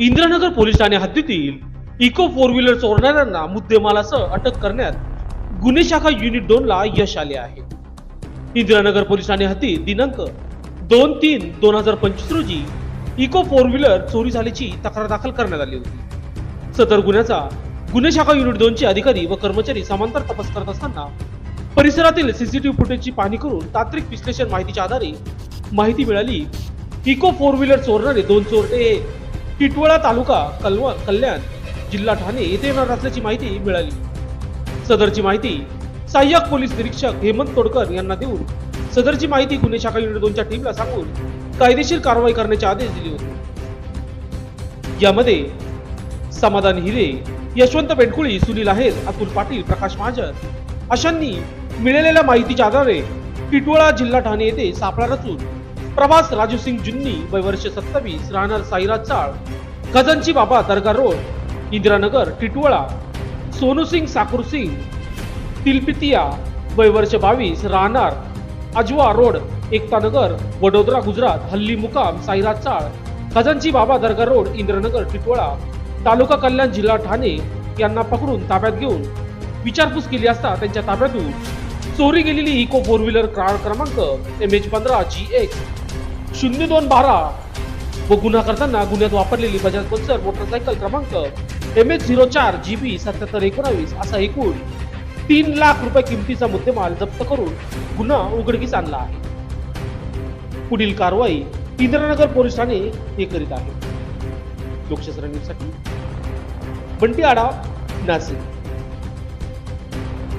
Indranagar police ठाणे हद्दीतील Eeco four wheeler चोरणाऱ्यांना मुद्देमालासह अटक करण्यात गुन्हे शाखा युनिट दोन ला यश आले आहे. इंदिरानगर पोलीस ठाणे हद्दीत दिनांक दोन तीन दोन हजार पंचवीस रोजी इको फोर व्हीलर चोरी झाल्याची तक्रार दाखल करण्यात आली होती. सदर गुन्ह्याचा गुन्हे शाखा युनिट दोनचे अधिकारी व कर्मचारी समांतर तपास करत असताना परिसरातील सीसीटीव्ही फुटेजची पाहणी करून तांत्रिक विश्लेषण माहितीच्या आधारे माहिती मिळाली. इको फोर व्हीलर चोरणारे दोन चोरटे टिटवळा तालुका कलवा कल्याण जिल्हा ठाणे येथे येणार असल्याची माहिती मिळाली. सदरची माहिती सहाय्यक पोलीस निरीक्षक हेमंत तोडकर यांना देऊन सदरची माहिती गुन्हे शाखा युनिट दोनच्या टीमला सांगून कायदेशीर कारवाई करण्याचे आदेश दिले होते. यामध्ये समाधान हिरे यशवंत बेंडकुळी सुनील आहेर अतुल पाटील प्रकाश महाजन अशांनी मिळालेल्या माहितीच्या आधारे टिटवळा जिल्हा ठाणे येथे सापळा रचून प्रभास राजू सिंग जुन्नी वय वर्ष सत्तावीस राहणार साईराज चाळ खजनची बाबा दर्गा रोड इंदिरानगर टिटवळा सोनू सिंग सिंग तिलपितिया वय वर्ष बावीस राहणार अजवा रोड एकतानगर वडोदरा गुजरात हल्ली मुकाम साईराज चाळ खजनची बाबा दर्गा रोड इंद्रनगर टिटवळा तालुका कल्याण जिल्हा ठाणे यांना पकडून ताब्यात घेऊन विचारपूस केली असता त्यांच्या ताब्यातून चोरी गेलेली इको फोर व्हीलर कार क्रमांक एम एच पंधरा जी एक्स शून्य दोन बारा. व गुन्हा करताना गुन्ह्यात वापरलेली बजाज पल्सर मोटरसायकल क्रमांक एम एच झिरो चार जी बी सत्याहत्तर एकोणावीस असा एकूण तीन लाख रुपये किमतीचा मुद्देमाल जप्त करून गुन्हा उघडकीस आणला आहे. पुढील कारवाई इंद्रनगर पोलीस ठाणे हे करीत आहे. लोकशास्त्र न्यूजसाठी बंटी आडा नाशिक.